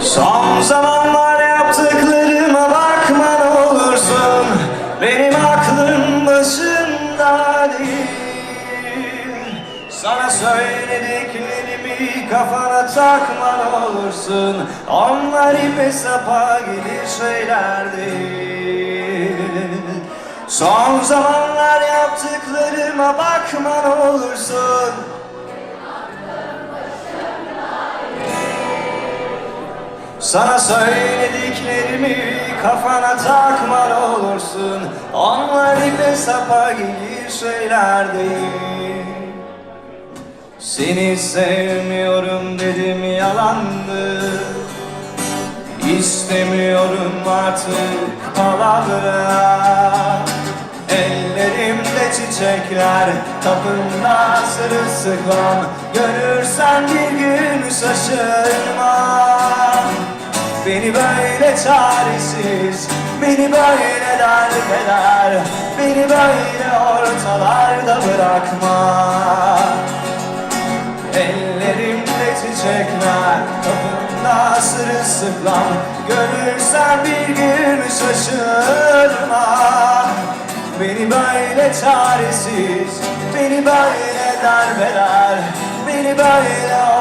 Son zamanlar yaptıklarıma bakma ne olursun. Benim aklım başımda değil. Sana söylediklerimi kafana takma ne olursun. Onlar ipe sapa gelir şeyler değil. Son zamanlar yaptıklarıma bakma ne olursun Sana söylediklerimi kafana takma olursun. Onlar ipe sapa gelir şeyler değil Seni sevmiyorum dedim yalandı. İstemiyorum artık palavra Ellerimde çiçekler Kapında sırılsıklam. Görürsen bir gün şaşırma Beni böyle çaresiz Beni böyle darbeler Beni böyle ortalarda bırakma. Ellerimde çiçekler Kapında sırılsıklam Görürsen bir gün şaşırma. Beni böyle çaresiz Beni böyle darbeler Beni böyle